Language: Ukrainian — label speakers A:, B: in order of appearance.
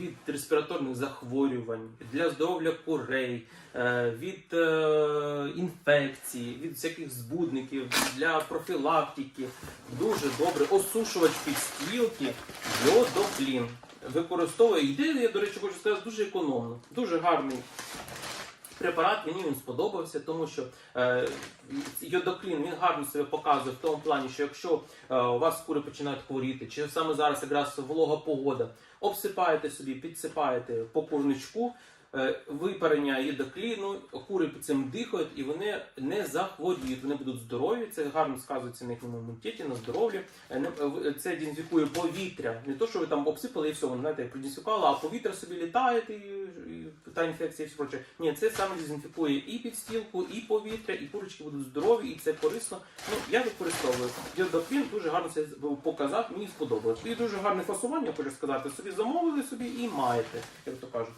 A: від респіраторних захворювань, для здоров'я курей, е, від е, інфекцій, від всяких збудників, для профілактики. Дуже добре. Осушувач підстілки, йодоплін. Використовує йде, я, до речі, хочу сказати, дуже економно, дуже гарний препарат. Мені він сподобався, тому що е, йодоклін він гарно себе показує в тому плані, що якщо е, у вас кури починають хворіти, чи саме зараз якраз волога погода, обсипаєте собі, підсипаєте по курничку. е, Випарення єдокліну, кури під цим дихають і вони не захворіють, вони будуть здорові. Це гарно сказується на їхньому імунітеті, на здоров'ї. Е, Це дезінфікує повітря. Не то, що ви там обсипали і все, знаєте, продезінфікувало, а повітря собі літає і, і та інфекція і все проче. Ні, це саме дезінфікує і підстілку, і повітря, і курочки будуть здорові, і це корисно. Ну я використовую. Йодоклін дуже гарно це показав, мені сподобалось. І дуже гарне фасування, хочу сказати. Собі замовили собі і маєте, як то кажуть.